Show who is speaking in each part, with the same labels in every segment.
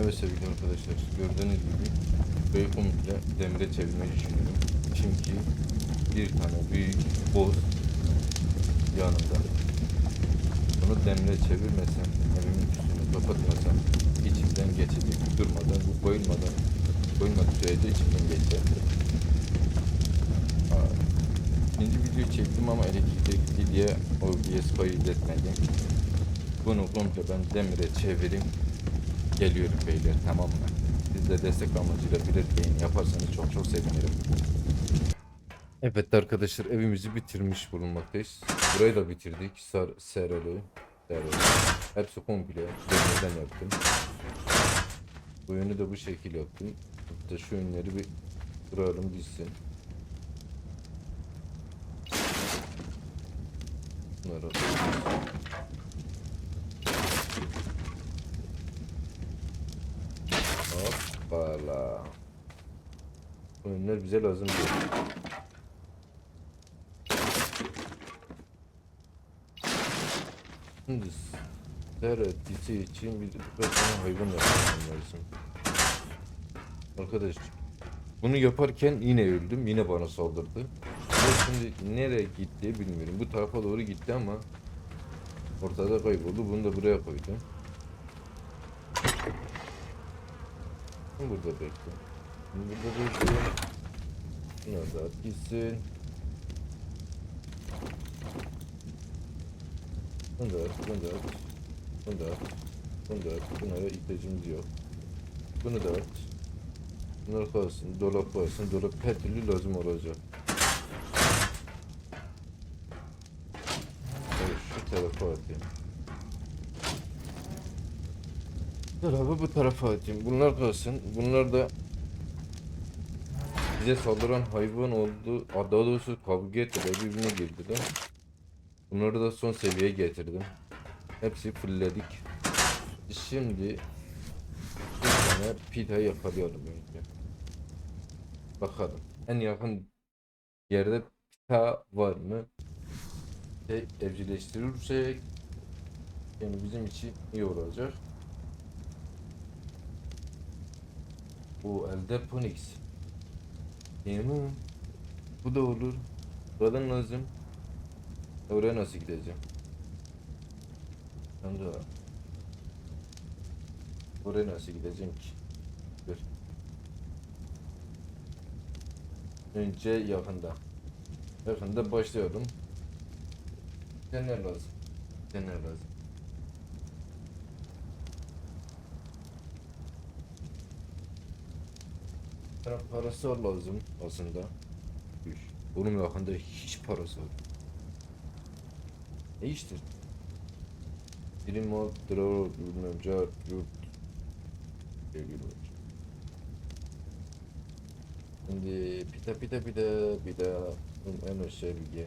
Speaker 1: Evet sevgili arkadaşlar gördüğünüz gibi burayı komple demire çevirmeyi düşünüyorum. Çünkü bir tane büyük boz yanında. Bunu demire çevirmesem, evimin üstünü kapatmasam içimden geçecek. Durmadan, bu koyulmadan, koyulmadığı sürece içimden geçer. İkinci video çektim ama elektrikte gitti diye OBS kaydetmedim. Bunu komple ben demire çevireyim. Geliyorum beyler tamam mı? Siz de destek amacıyla beğeni yaparsanız çok çok sevinirim. Evet arkadaşlar evimizi bitirmiş bulunmaktayız. Burayı da bitirdik. Sar, sereli, sereli. Hepsi komple demirden yaptım. Bu yönü de bu şekil yaptım. Hatta şu yönleri bir kırarım dizsin. Bunları Hoppala. Önler bize lazım değil. Şimdi teratisi için bir tane hayvan yapmam lazım. Arkadaş bunu yaparken yine öldüm. Yine bana saldırdı. Ve şimdi nereye gitti bilmiyorum. Bu tarafa doğru gitti ama ortada kayboldu. Bunu da buraya koydum. Burada bekle. Burada bekle. Bunlar da at gitsin. At. Bunu da at. Bunlara ihtiyacımız yok. Bunu da at. Bunlar kalsın. Dolap kalsın. Dolap her türlü lazım olacak. Evet, şu tarafa atayım. Dolabı bu tarafa atayım. Bunlar kalsın. Bunlar da bize saldıran hayvan oldu. Daha doğrusu kavga ettiler. Birbirine girdiler. Bunları da son seviyeye getirdim. Hepsi fullledik. Şimdi bir tane pita yakalayalım önce. Bakalım. En yakın yerde pita var mı? Şey, evcilleştirirsek yani bizim için iyi olacak. Bu elde Ponix. Değil mi? Bu da olur. Buradan lazım. Oraya nasıl gideceğim? Ben de Oraya nasıl gideceğim ki? Dur. Önce yakında. Yakında başlıyorum. Fener lazım. Fener lazım. Bana parası lazım aslında. Bunun yakında hiç parası yok. Ne iştir? Bilim o draw bilmem car yurt sevgili var. Şimdi pita pita pita pita en aşağı bilgi.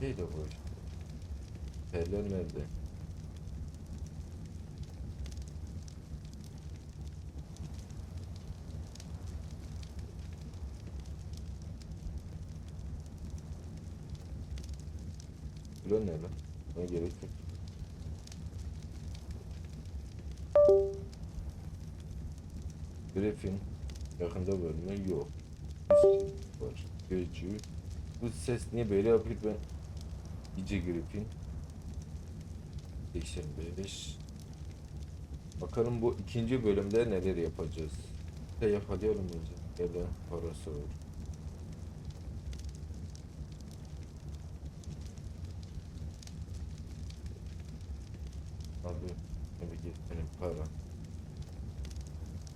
Speaker 1: De bu. Perler nerede? Bura ne lan? Ne gerek yok. Griffin yakında mı? Yok. Üst var. Gözcü. Bu ses niye böyle yapıyor ben? İyice Griffin. 85. Bakalım bu ikinci bölümde neler yapacağız. De yakalayalım önce. Ya da parası var. Abi tabii ki benim para.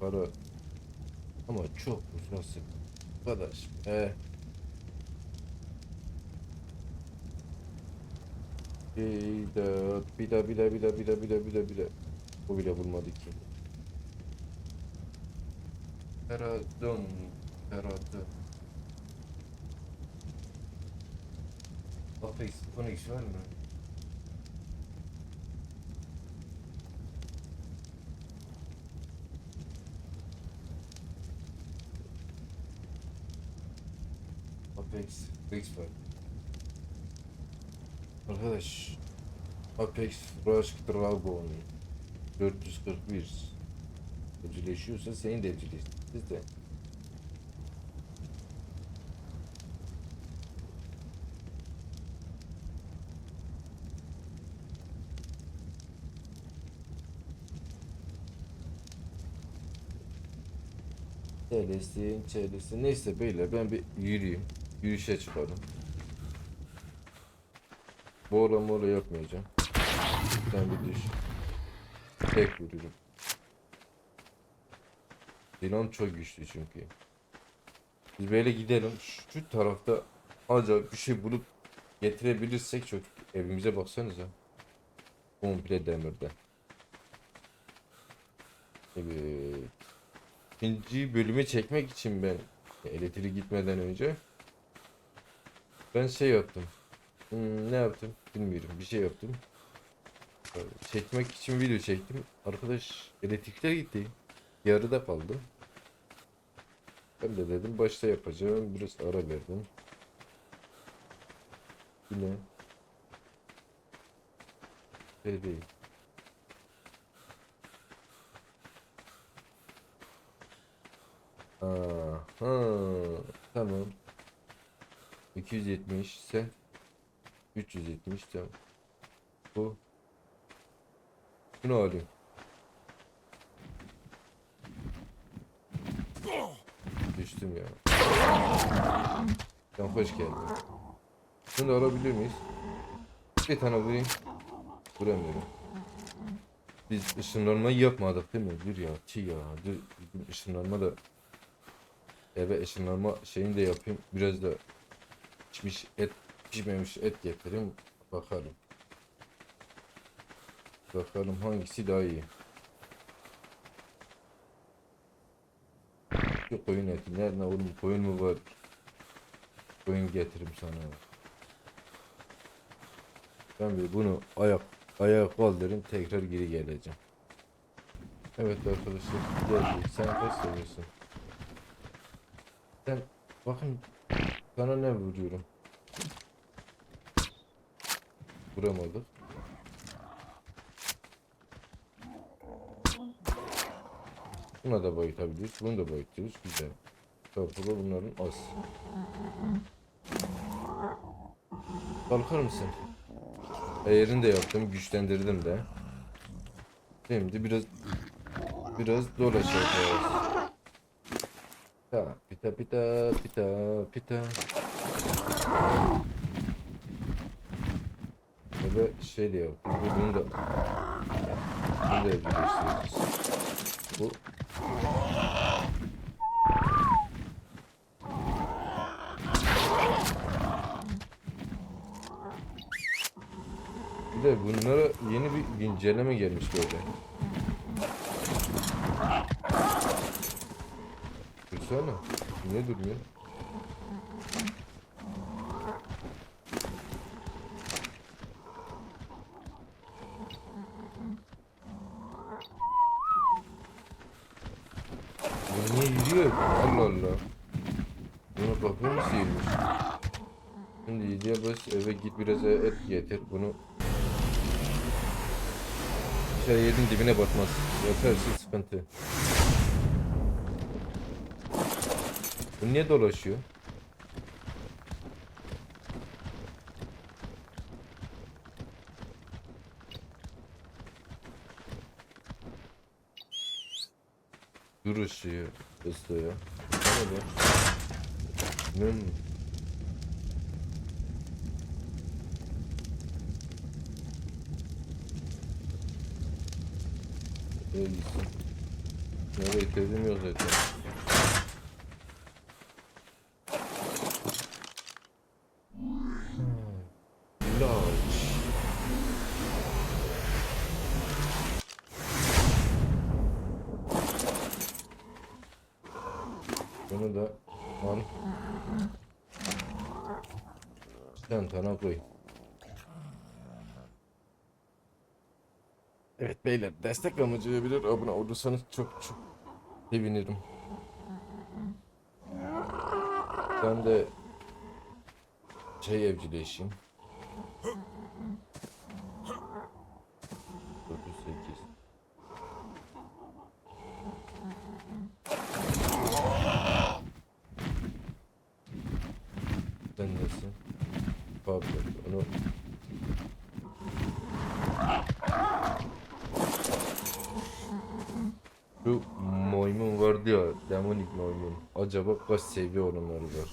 Speaker 1: Para ama çok uzun Arkadaş e Bir de bir de bir de bir de bir de bir de bir de. Bu bile bulmadı ki. Teradon. Teradon. Apex Phoenix var mı? Apex, Apex var. Arkadaş Apex Rush Dragon 441 Evcilleşiyorsa senin de evcilleş. Siz de. Çelesin, çelesin. Neyse beyler ben bir yürüyeyim. Yürüyüşe çıkalım. Boğla moğla yapmayacağım. Sen bir düş. Tek vururum. Dilan çok güçlü çünkü. Biz böyle gidelim. Şu tarafta acayip bir şey bulup getirebilirsek çok evimize baksanıza. Komple demirden. Evet. İkinci bölümü çekmek için ben elektrik gitmeden önce ben şey yaptım. Hmm, ne yaptım bilmiyorum bir şey yaptım. Çekmek için video çektim. Arkadaş elektrikler gitti. Yarıda kaldı. Ben de dedim başta yapacağım. Biraz ara verdim. Yine şey değil. Aa, ha, tamam. 270 sen 370 tamam. Bu Şunu alayım. Düştüm ya. Sen hoş geldin. Şunu da alabilir miyiz? Bir tane vurayım. Vuramıyorum. Biz ışınlanma yapmadık değil mi? Dur ya, çi ya. Dur, ışınlanma da eve ışınlanma şeyini de yapayım. Biraz da pişmiş et, pişmemiş et getireyim. Bakalım. Bakalım hangisi daha iyi. Şu koyun eti. Nerede oğlum koyun mu var? Koyun getiririm sana. Ben bir bunu ayak ayağa kaldırayım tekrar geri geleceğim. Evet arkadaşlar geldik. Sen kaç seviyorsun? Sen bakın sana ne vuruyorum? Vuramadık. Buna da boyutabiliriz. Bunu da boyutuyoruz. Güzel. Torpulu bunların az. Kalkar mısın? Eğerini de yaptım. Güçlendirdim de. Şimdi biraz biraz dolaşacağız. Ha, pita pita pita pita. Böyle şey de yaptık. Bunu da bunu da evcilleştireceğiz. Bu Bir de bunlara yeni bir güncelleme gelmiş böyle. Dursana. Ne durmuyor? Bu niye yürüyor? Allah Allah. Buna bakıyor musun sıyırmış? Şimdi yediye bas eve git biraz et getir bunu şey yedin dibine batmaz. Yatarsın sıkıntı. Bu niye dolaşıyor? Duruşuyor, ıslıyor. Ne bu? Hmm. Nereye gitsin? Nereye yok zaten. İlaç. Bunu da al. Çantana koy. Evet beyler destek amacıyla abone olursanız çok çok sevinirim. Ben de şey evcilleşeyim. Dokuz, sekiz. Sen nesin? Pardon, onu Şu ya, demonik maymun. Acaba kaç seviye olanları var?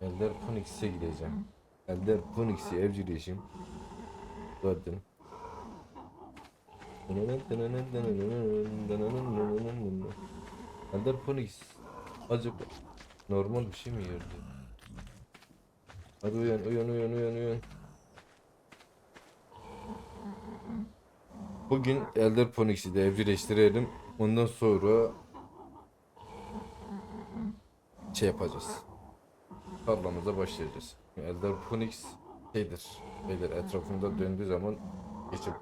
Speaker 1: Elder Phoenix'e gideceğim. Elder Phoenix'i evcilleşim. Zaten. Elder Phoenix. Acaba normal bir şey mi yerdi? Hadi uyan uyan uyan uyan uyan. Bugün Elder Phoenix'i de evcilleştirelim. Ondan sonra şey yapacağız. Tarlamıza başlayacağız. Elder Phoenix şeydir. Beyler etrafında döndüğü zaman geçip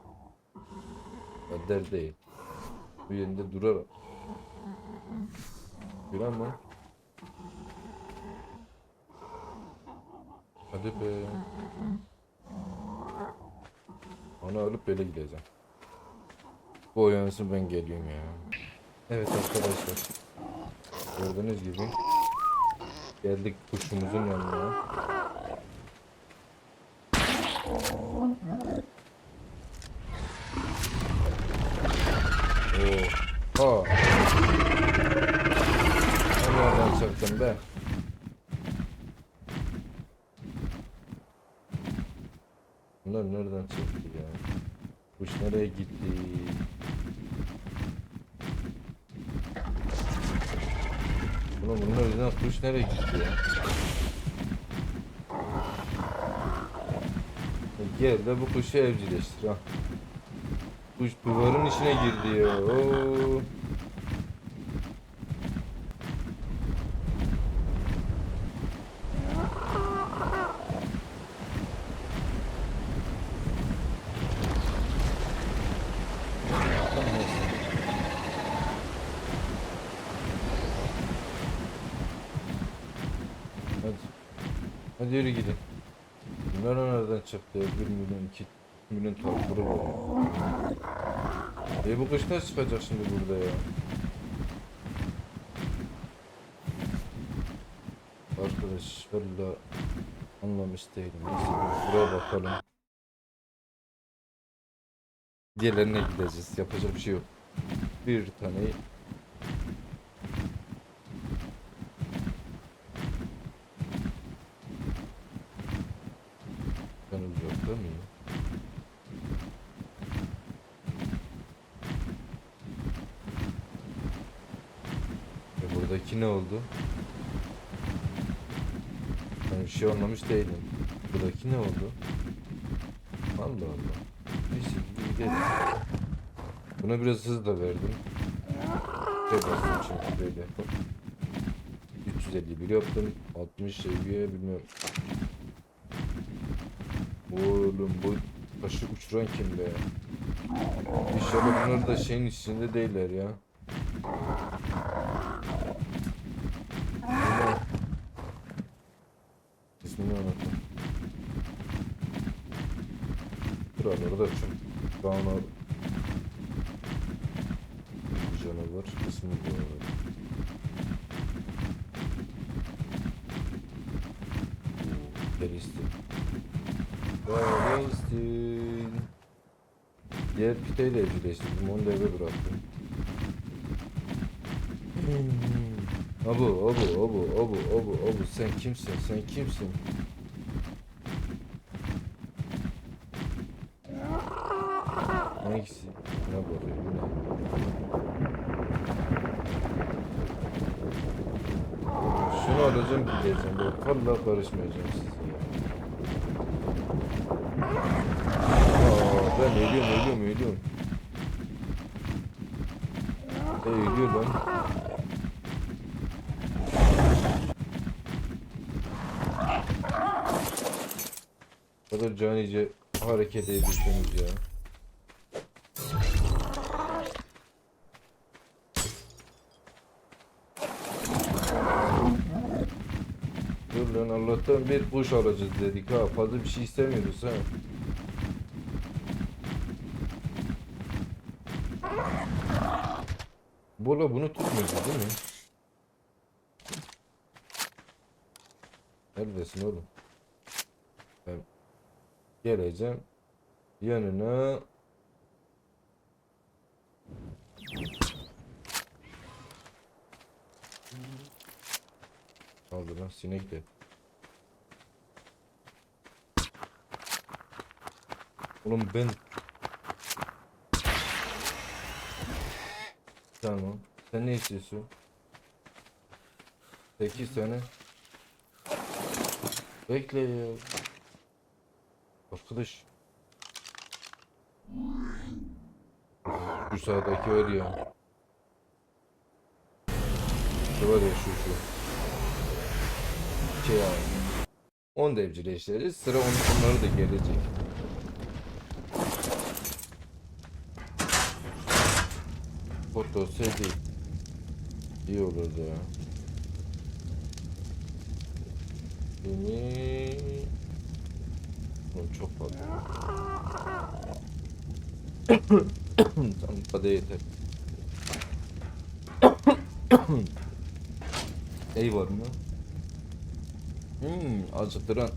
Speaker 1: Elder değil. Bu yerinde durarak. Bir ama Hadi be. Onu alıp böyle gideceğim. Bu uyansın ben geliyorum ya. Evet arkadaşlar. Gördüğünüz gibi geldik kuşumuzun yanına. Oo. Aa. Nereden çıktın be? Bunlar nereden çıktı ya? Kuş nereye gitti? Ulan bunlar yüzünden kuş nereye gitti ya? E Gel de bu kuşu evcilleştir ha. Kuş duvarın içine girdi ya. Oo. Hadi. Hadi yürü gidin. Bunlar nereden çıktı ya? 1 milyon, 2 milyon tavukları var. E bu kış nasıl çıkacak şimdi burada ya? Arkadaş valla anlamış değilim. Neyse buraya bakalım. Diğerlerine gideceğiz. Yapacak bir şey yok. Bir tane Ben uzakta mıyım? E buradaki ne oldu? Ben bir şey anlamış değilim. Buradaki ne oldu? Allah Allah. Bir gidelim. Buna biraz hız da verdim. Şey bastım çünkü böyle. 351 yaptım. 60 seviye bilmiyorum. Oğlum bu taşı uçuran kim be? İnşallah bunlar da şeyin içinde değiller ya. Buraları da çok Dağına bir canavar kısmı bu arada. Oo, Delisti. Palestin. Diğer piteyle evcilleştirdim. Onu da eve bıraktım. Hmm. Abu, abu, abu, abu, abu, abu. Sen kimsin? Sen kimsin? Hangisi? Ne? Bu ne? Şunu alacağım gideceğim. Vallahi karışmayacağım ya. Aa, ben ölüyorum ölüyorum ölüyorum. E ölüyor lan. O kadar canice hareket ediyorsunuz ya. Allah'tan bir kuş alacağız dedik ha. Fazla bir şey istemiyoruz ha. Bola bunu tutmuyordu değil mi? Neredesin oğlum? Ben geleceğim yanına Aldı lan sinek de. Oğlum ben Tamam. Sen ne istiyorsun? 8 tane. Bekle ya. Arkadaş. Şu sağdaki var ya. Şu var ya şu şu. Şey abi. 10 devcileştireceğiz. Sıra on, onları da gelecek. Foto sedi. İyi olurdu ya. Beni... Oğlum çok fazla. tamam bu kadar yeter. Ey var mı? Hmm, acıktıran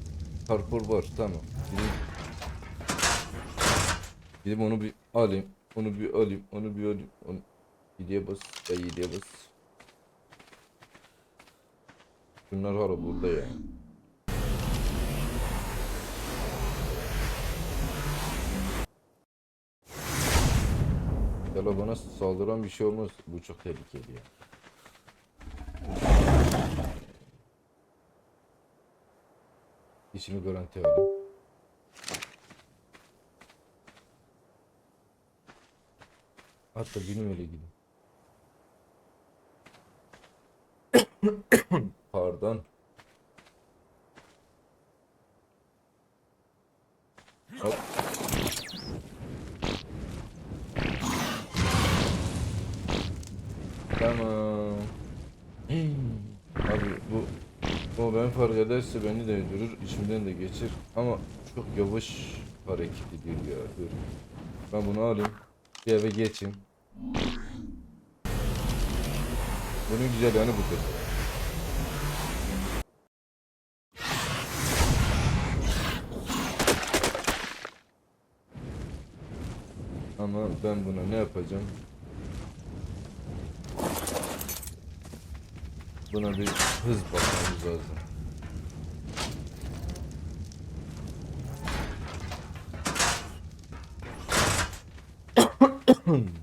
Speaker 1: parkur var tamam. Gidip, gidip onu bir alayım. Onu bir alayım. Onu bir alayım. Onu... Gidiye bas. Ya gidiye bas. Bunlar hala burada ya. Yala bana saldıran bir şey olmaz. Bu çok tehlikeli ya. İşimi garanti alayım. Hatta benim öyle gidin. Pardon. Hop. Tamam. Abi bu o ben fark ederse beni de öldürür, içimden de geçir. Ama çok yavaş hareket ediyor ya. Ben bunu alayım. Bir eve geçeyim. Bunun güzel yanı budur. Ama ben buna ne yapacağım? Buna bir hız bakmamız lazım.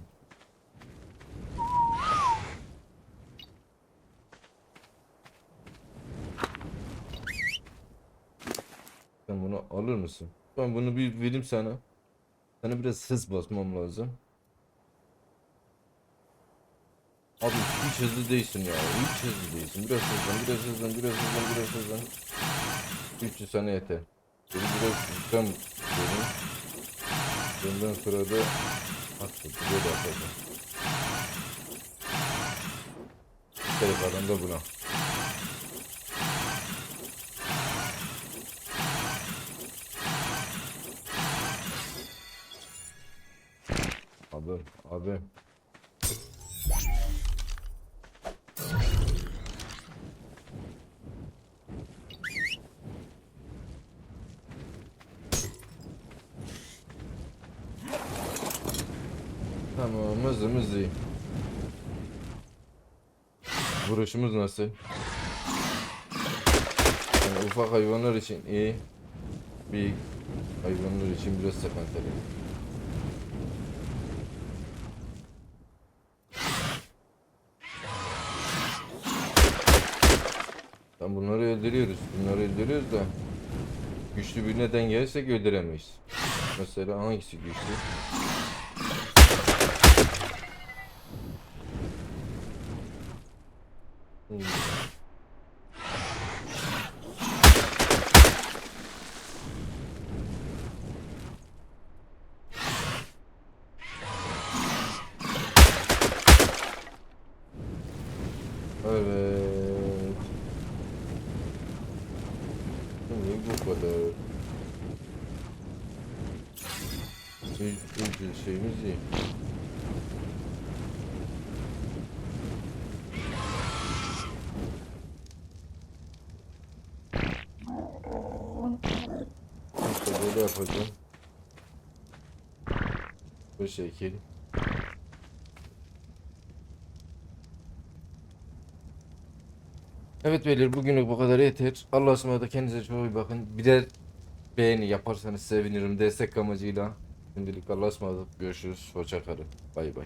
Speaker 1: Sen bunu alır mısın? Ben bunu bir vereyim sana. Sana biraz hız basmam lazım. Abi hiç hızlı değilsin ya. Hiç hızlı değilsin. Biraz hızlan, biraz hızlan, biraz hızlan, biraz hızlan. 300 saniye yeter. Beni biraz hızlan dedim. Ondan sonra da attım. Böyle yapacağım. Telefondan da buna. Abi. Tamam hızlı hızlı. Vuruşumuz nasıl? Yani ufak hayvanlar için iyi. Büyük hayvanlar için biraz sıkıntılı. Bunları öldürüyoruz. Bunları öldürüyoruz da güçlü bir neden gelsek öldüremeyiz. Mesela hangisi güçlü? Hmm. Evet. bu kadar. Ücret şeyimiz iyi. Yapacağım. Bu şekil. Evet beyler bugünlük bu kadar yeter. Allah'a ısmarladık kendinize çok iyi bakın. Bir de beğeni yaparsanız sevinirim destek amacıyla. Şimdilik Allah'a ısmarladık. Görüşürüz. Hoşça kalın. Bay bay.